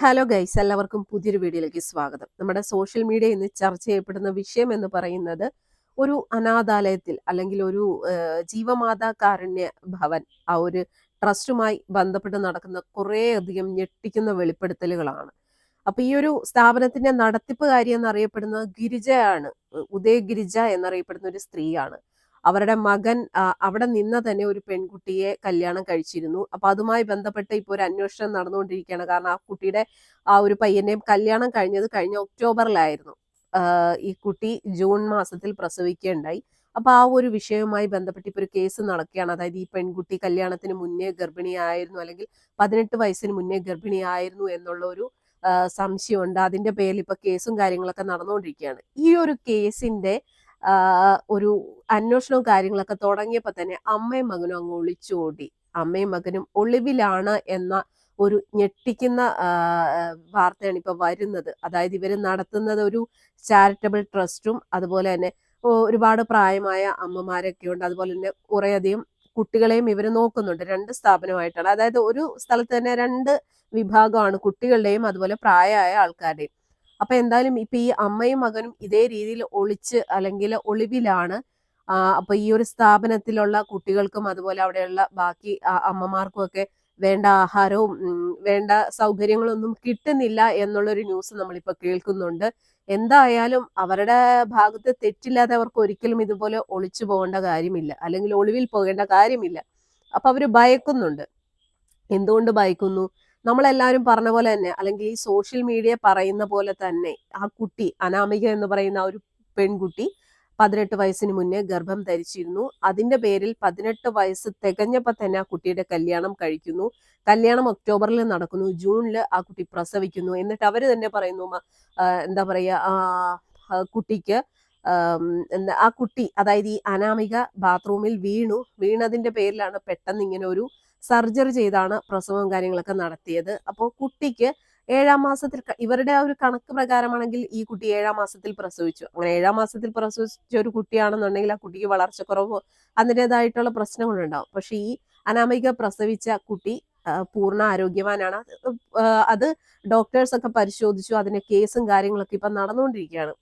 Hello guys എല്ലാവർക്കും പുതിയൊരു വീഡിയോയിലേക്ക് സ്വാഗതം. നമ്മുടെ സോഷ്യൽ മീഡിയ ഇന്ന് ചർച്ച ചെയ്യപ്പെടുന്ന വിഷയം എന്ന് പറയുന്നത് ഒരു അനാഥാലയത്തിൽ അല്ലെങ്കിൽ ഒരു ജീവമാതാ കാരുണ്യ ഭവൻ ആ ഒരു ട്രസ്റ്റുമായി ബന്ധപ്പെട്ട് നടക്കുന്ന കുറേയധികം ഞെട്ടിക്കുന്ന വെളിപ്പെടുത്തലുകളാണ്. അപ്പൊ ഈ ഒരു സ്ഥാപനത്തിന്റെ നടത്തിപ്പുകാരി എന്നറിയപ്പെടുന്നത് ഗിരിജയാണ് ഉദയ ഗിരിജ എന്നറിയപ്പെടുന്ന ഒരു സ്ത്രീയാണ്. അവരുടെ മകൻ അവിടെ നിന്ന് തന്നെ ഒരു പെൺകുട്ടിയെ കല്യാണം കഴിച്ചിരുന്നു. അപ്പൊ അതുമായി ബന്ധപ്പെട്ട് ഇപ്പോൾ ഒരു അന്വേഷണം നടന്നുകൊണ്ടിരിക്കുകയാണ്. കാരണം ആ കുട്ടിയുടെ ആ ഒരു പയ്യന്റെയും കല്യാണം കഴിഞ്ഞത് കഴിഞ്ഞ ഒക്ടോബറിലായിരുന്നു. ഈ കുട്ടി ജൂൺ മാസത്തിൽ പ്രസവിക്കുകയുണ്ടായി. അപ്പൊ ആ ഒരു വിഷയവുമായി ബന്ധപ്പെട്ട് ഇപ്പൊ ഒരു കേസ് നടക്കുകയാണ്. അതായത് ഈ പെൺകുട്ടി കല്യാണത്തിന് മുന്നേ ഗർഭിണിയായിരുന്നു അല്ലെങ്കിൽ പതിനെട്ട് വയസ്സിന് മുന്നേ ഗർഭിണിയായിരുന്നു എന്നുള്ള ഒരു സംശയമുണ്ട്. അതിന്റെ പേരിൽ ഇപ്പൊ കേസും കാര്യങ്ങളൊക്കെ നടന്നുകൊണ്ടിരിക്കുകയാണ്. ഈ ഒരു കേസിന്റെ ഒരു അന്വേഷണവും കാര്യങ്ങളൊക്കെ തുടങ്ങിയപ്പോൾ തന്നെ അമ്മയും മകനും അങ്ങ് ഒളിച്ചോടി. അമ്മയും മകനും ഒളിവിലാണ് എന്ന ഒരു ഞെട്ടിക്കുന്ന വാർത്തയാണ് ഇപ്പൊ വരുന്നത്. അതായത് ഇവർ നടത്തുന്നത് ഒരു ചാരിറ്റബിൾ ട്രസ്റ്റും അതുപോലെ തന്നെ ഒരുപാട് പ്രായമായ അമ്മമാരൊക്കെ ഉണ്ട്. അതുപോലെ തന്നെ കുറേയധികം കുട്ടികളെയും ഇവർ നോക്കുന്നുണ്ട്. രണ്ട് സ്ഥാപനമായിട്ടാണ്. അതായത് ഒരു സ്ഥലത്ത് തന്നെ രണ്ട് വിഭാഗമാണ് കുട്ടികളുടെയും അതുപോലെ പ്രായമായ ആൾക്കാരുടെയും. അപ്പൊ എന്തായാലും ഇപ്പൊ ഈ അമ്മയും മകനും ഇതേ രീതിയിൽ ഒളിച്ച് അല്ലെങ്കിൽ ഒളിവിലാണ് അപ്പൊ ഈ ഒരു സ്ഥാപനത്തിലുള്ള കുട്ടികൾക്കും അതുപോലെ അവിടെയുള്ള ബാക്കി അമ്മമാർക്കും ഒക്കെ വേണ്ട ആഹാരവും വേണ്ട സൗകര്യങ്ങളൊന്നും കിട്ടുന്നില്ല എന്നുള്ളൊരു ന്യൂസ് നമ്മളിപ്പോ കേൾക്കുന്നുണ്ട്. എന്തായാലും അവരുടെ ഭാഗത്ത് തെറ്റില്ലാതെ അവർക്ക് ഒരിക്കലും ഇതുപോലെ ഒളിച്ചു പോകേണ്ട കാര്യമില്ല. അല്ലെങ്കിൽ ഒളിവിൽ പോകേണ്ട കാര്യമില്ല. അപ്പൊ അവർ ഭയക്കുന്നുണ്ട്. എന്തുകൊണ്ട് ഭയക്കുന്നു? നമ്മളെല്ലാവരും പറഞ്ഞ പോലെ തന്നെ അല്ലെങ്കിൽ ഈ സോഷ്യൽ മീഡിയ പറയുന്ന പോലെ തന്നെ ആ കുട്ടി അനാമിക എന്ന് പറയുന്ന ഒരു പെൺകുട്ടി പതിനെട്ട് വയസ്സിന് മുന്നേ ഗർഭം ധരിച്ചിരുന്നു. അതിന്റെ പേരിൽ പതിനെട്ട് വയസ്സ് തികഞ്ഞപ്പോൾ തന്നെ ആ കുട്ടിയുടെ കല്യാണം കഴിക്കുന്നു. കല്യാണം ഒക്ടോബറിൽ നടക്കുന്നു. ജൂണിൽ ആ കുട്ടി പ്രസവിക്കുന്നു. എന്നിട്ട് അവർ തന്നെ പറയുന്നു എന്താ പറയാ ആ, ആ കുട്ടിക്ക് ആ കുട്ടി അതായത് ഈ അനാമിക ബാത്റൂമിൽ വീണു. വീണതിന്റെ പേരിലാണ് പെട്ടെന്ന് ഇങ്ങനെ ഒരു സർജറി ചെയ്താണ് പ്രസവവും കാര്യങ്ങളൊക്കെ നടത്തിയത്. അപ്പോൾ കുട്ടിക്ക് ഏഴാം മാസത്തിൽ ഇവരുടെ ആ ഒരു കണക്ക് പ്രകാരമാണെങ്കിൽ ഈ കുട്ടി ഏഴാം മാസത്തിൽ പ്രസവിച്ചു. അങ്ങനെ ഏഴാം മാസത്തിൽ പ്രസവിച്ച ഒരു കുട്ടിയാണെന്നുണ്ടെങ്കിൽ ആ കുട്ടിക്ക് വളർച്ചക്കുറവോ അതിന്റെതായിട്ടുള്ള പ്രശ്നങ്ങളുണ്ടാവും. പക്ഷെ ഈ അനാമിക പ്രസവിച്ച കുട്ടി പൂർണ ആരോഗ്യവാനാണ്. അത് ഡോക്ടേഴ്സ് ഒക്കെ പരിശോധിച്ചു. അതിന്റെ കേസും കാര്യങ്ങളൊക്കെ ഇപ്പൊ നടന്നുകൊണ്ടിരിക്കുകയാണ്.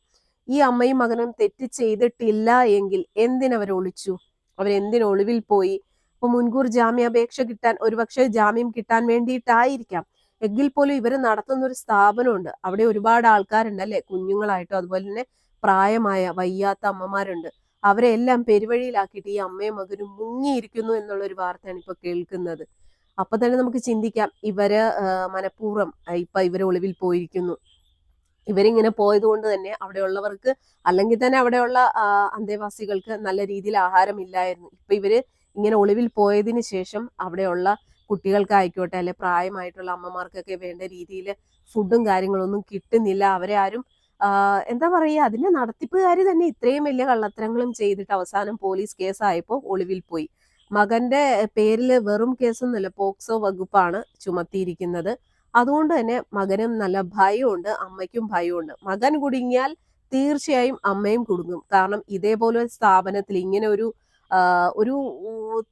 ഈ അമ്മയും മകനും തെറ്റ് ചെയ്തിട്ടില്ല എങ്കിൽ എന്തിനവർ ഒളിച്ചു? അവരെന്തിനൊളിവിൽ പോയി? ഇപ്പൊ മുൻകൂർ ജാമ്യാപേക്ഷ കിട്ടാൻ ഒരുപക്ഷെ ജാമ്യം കിട്ടാൻ വേണ്ടിയിട്ടായിരിക്കാം. എങ്കിൽ പോലും ഇവർ നടത്തുന്ന ഒരു സ്ഥാപനമുണ്ട്. അവിടെ ഒരുപാട് ആൾക്കാരുണ്ട് അല്ലെ? കുഞ്ഞുങ്ങളായിട്ടോ അതുപോലെ തന്നെ പ്രായമായ വയ്യാത്ത അമ്മമാരുണ്ട്. അവരെ എല്ലാം പെരുവഴിയിലാക്കിയിട്ട് ഈ അമ്മയും മകനും മുങ്ങിയിരിക്കുന്നു എന്നുള്ള ഒരു വാർത്തയാണ് ഇപ്പൊ കേൾക്കുന്നത്. അപ്പൊ തന്നെ നമുക്ക് ചിന്തിക്കാം ഇവർ മനഃപൂർവം ഇപ്പൊ ഇവർ ഒളിവിൽ പോയിരിക്കുന്നു. ഇവരിങ്ങനെ പോയത് കൊണ്ട് തന്നെ അവിടെയുള്ളവർക്ക് അല്ലെങ്കിൽ തന്നെ അവിടെയുള്ള അന്തേവാസികൾക്ക് നല്ല രീതിയിൽ ആഹാരമില്ലായിരുന്നു. ഇപ്പൊ ഇവർ ഇങ്ങനെ ഒളിവിൽ പോയതിന് ശേഷം അവിടെയുള്ള കുട്ടികൾക്കായിക്കോട്ടെ അല്ലെ പ്രായമായിട്ടുള്ള അമ്മമാർക്കൊക്കെ വേണ്ട രീതിയിൽ ഫുഡും കാര്യങ്ങളൊന്നും കിട്ടുന്നില്ല. അവരെ ആരും എന്താ പറയുക അതിന്റെ നടത്തിപ്പുകാരി തന്നെ ഇത്രയും വലിയ കള്ളത്തരങ്ങളും ചെയ്തിട്ട് അവസാനം പോലീസ് കേസായപ്പോൾ ഒളിവിൽ പോയി. മകന്റെ പേരിൽ വെറും കേസൊന്നുമില്ല പോക്സോ വകുപ്പാണ് ചുമത്തിയിരിക്കുന്നത്. അതുകൊണ്ട് തന്നെ മകനും നല്ല ഭയമുണ്ട് അമ്മയ്ക്കും ഭയമുണ്ട് മകൻ കുടുങ്ങിയാൽ തീർച്ചയായും അമ്മയും കുടുങ്ങും. കാരണം ഇതേപോലെ സ്ഥാപനത്തിൽ ഇങ്ങനെ ഒരു ഒരു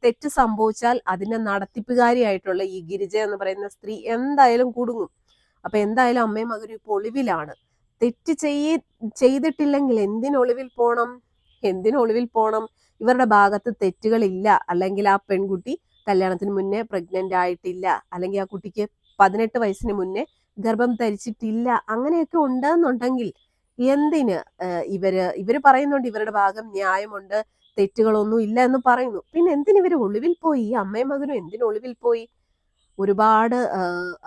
തെറ്റ് സംഭവിച്ചാൽ അതിനെ നടത്തിപ്പുകാരിയായിട്ടുള്ള ഈ ഗിരിജ എന്ന് പറയുന്ന സ്ത്രീ എന്തായാലും കുടുങ്ങും. അപ്പൊ എന്തായാലും അമ്മയും മകനും ഇപ്പോൾ ഒളിവിലാണ്. തെറ്റ് ചെയ്യ ചെയ്തിട്ടില്ലെങ്കിൽ എന്തിനൊളിവിൽ പോണം? എന്തിനൊളിവിൽ പോണം? ഇവരുടെ ഭാഗത്ത് തെറ്റുകളില്ല. അല്ലെങ്കിൽ ആ പെൺകുട്ടി കല്യാണത്തിന് മുന്നേ പ്രഗ്നന്റ് ആയിട്ടില്ല. അല്ലെങ്കിൽ ആ കുട്ടിക്ക് പതിനെട്ട് വയസ്സിന് മുന്നേ ഗർഭം ധരിച്ചിട്ടില്ല. അങ്ങനെയൊക്കെ ഉണ്ടെന്നുണ്ടെങ്കിൽ എന്തിന്? ഇവർ ഇവർ പറയുന്നുണ്ട് ഇവരുടെ ഭാഗം ന്യായമുണ്ട്. തെറ്റുകളൊന്നും ഇല്ല എന്ന് പറയുന്നു. പിന്നെ എന്തിനു ഇവർ ഒളിവിൽ പോയി? ഈ അമ്മയും മകനും എന്തിനു ഒളിവിൽ പോയി? ഒരുപാട്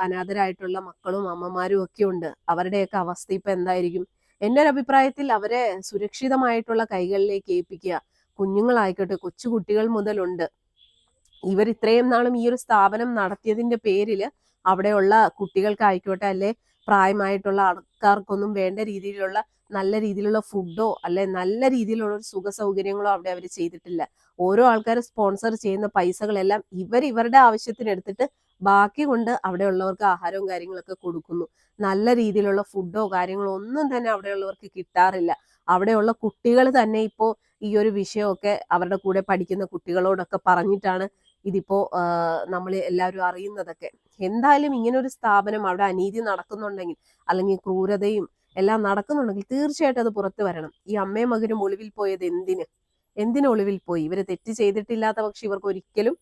അനാഥരായിട്ടുള്ള മക്കളും അമ്മമാരും ഒക്കെ ഉണ്ട്. അവരുടെയൊക്കെ അവസ്ഥ ഇപ്പൊ എന്തായിരിക്കും? എന്റെ ഒരു അഭിപ്രായത്തിൽ അവരെ സുരക്ഷിതമായിട്ടുള്ള കൈകളിലേക്ക് ഏൽപ്പിക്കുക കുഞ്ഞുങ്ങളായിക്കോട്ടെ കൊച്ചുകുട്ടികൾ മുതലുണ്ട്. ഇവർ ഇത്രയും നാളും ഈ ഒരു സ്ഥാപനം നടത്തിയതിന്റെ പേരിൽ അവിടെയുള്ള കുട്ടികൾക്കായിക്കോട്ടെ അല്ലെ പ്രായമായിട്ടുള്ള ആൾക്കാർക്കൊന്നും വേണ്ട രീതിയിലുള്ള നല്ല രീതിയിലുള്ള ഫുഡോ അല്ലെ നല്ല രീതിയിലുള്ള ഒരു സുഖ സൗകര്യങ്ങളോ അവിടെ അവർ ചെയ്തിട്ടില്ല. ഓരോ ആൾക്കാർ സ്പോൺസർ ചെയ്യുന്ന പൈസകളെല്ലാം ഇവർ ഇവരുടെ ആവശ്യത്തിന് എടുത്തിട്ട് ബാക്കി കൊണ്ട് അവിടെ ഉള്ളവർക്ക് ആഹാരവും കാര്യങ്ങളൊക്കെ കൊടുക്കുന്നു. നല്ല രീതിയിലുള്ള ഫുഡോ കാര്യങ്ങളോ ഒന്നും തന്നെ അവിടെയുള്ളവർക്ക് കിട്ടാറില്ല. അവിടെയുള്ള കുട്ടികൾ തന്നെ ഇപ്പോൾ ഈ ഒരു വിഷയമൊക്കെ അവരുടെ കൂടെ പഠിക്കുന്ന കുട്ടികളോടൊക്കെ പറഞ്ഞിട്ടാണ് ഇതിപ്പോ നമ്മൾ എല്ലാവരും അറിയുന്നതൊക്കെ. എന്തായാലും ഇങ്ങനെ ഒരു സ്ഥാപനം അവിടെ അനീതി നടക്കുന്നുണ്ടെങ്കിൽ അല്ലെങ്കിൽ ക്രൂരതയും എല്ലാം നടക്കുന്നുണ്ടെങ്കിൽ തീർച്ചയായിട്ടും അത് പുറത്തു വരണം. ഈ അമ്മയും മകനും ഒളിവിൽ പോയത് എന്തിന്? എന്തിനു ഒളിവിൽ പോയി? ഇവർ തെറ്റ് ചെയ്തിട്ടില്ലാത്ത പക്ഷെ ഇവർക്ക് ഒരിക്കലും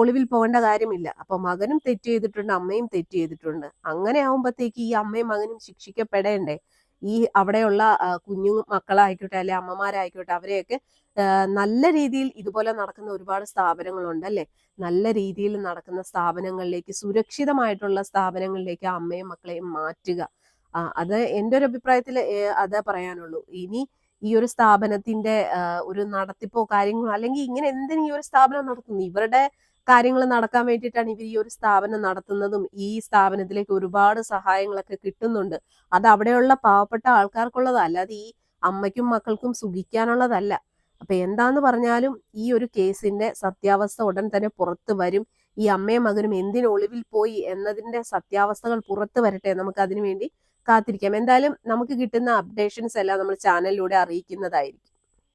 ഒളിവിൽ പോകേണ്ട കാര്യമില്ല. അപ്പൊ മകനും തെറ്റ് ചെയ്തിട്ടുണ്ട് അമ്മയും തെറ്റ് ചെയ്തിട്ടുണ്ട്. അങ്ങനെ ആവുമ്പോഴത്തേക്ക് ഈ അമ്മയും മകനും ശിക്ഷിക്കപ്പെടേണ്ടേ? ഈ അവിടെയുള്ള കുഞ്ഞു മക്കളായിക്കോട്ടെ അല്ലെ അമ്മമാരായിക്കോട്ടെ അവരെയൊക്കെ നല്ല രീതിയിൽ ഇതുപോലെ നടക്കുന്ന ഒരുപാട് സ്ഥാപനങ്ങളുണ്ട് അല്ലെ? നല്ല രീതിയിൽ നടക്കുന്ന സ്ഥാപനങ്ങളിലേക്ക് സുരക്ഷിതമായിട്ടുള്ള സ്ഥാപനങ്ങളിലേക്ക് അമ്മയും മക്കളെയും മാറ്റുക. അത് എന്റെ ഒരു അഭിപ്രായത്തിൽ അതേ പറയാനുള്ളൂ. ഇനി ഈ ഒരു സ്ഥാപനത്തിന്റെ ഒരു നടത്തിപ്പോ കാര്യങ്ങളോ അല്ലെങ്കിൽ ഇങ്ങനെ എന്തിനു ഈ ഒരു സ്ഥാപനം നടത്തുന്നു? ഇവരുടെ കാര്യങ്ങൾ നടക്കാൻ വേണ്ടിയിട്ടാണ് ഇവർ ഈ ഒരു സ്ഥാപനം നടത്തുന്നതും ഈ സ്ഥാപനത്തിലേക്ക് ഒരുപാട് സഹായങ്ങളൊക്കെ കിട്ടുന്നുണ്ട്. അത് അവിടെയുള്ള പാവപ്പെട്ട ആൾക്കാർക്കുള്ളതല്ല അല്ലാതെ ഈ അമ്മയ്ക്കും മക്കൾക്കും സുഖിക്കാനുള്ളതല്ല. അപ്പൊ എന്താന്ന് പറഞ്ഞാലും ഈ ഒരു കേസിന്റെ സത്യാവസ്ഥ ഉടൻ തന്നെ പുറത്തു വരും. ഈ അമ്മയും മകനും എന്തിനു ഒളിവിൽ പോയി എന്നതിന്റെ സത്യാവസ്ഥകൾ പുറത്തു വരട്ടെ. നമുക്ക് അതിനു വേണ്ടി കാത്തിരിക്കാം. എന്തായാലും നമുക്ക് കിട്ടുന്ന അപ്ഡേഷൻസ് എല്ലാം നമ്മൾ ചാനലിലൂടെ അറിയിക്കുന്നതായിരിക്കും.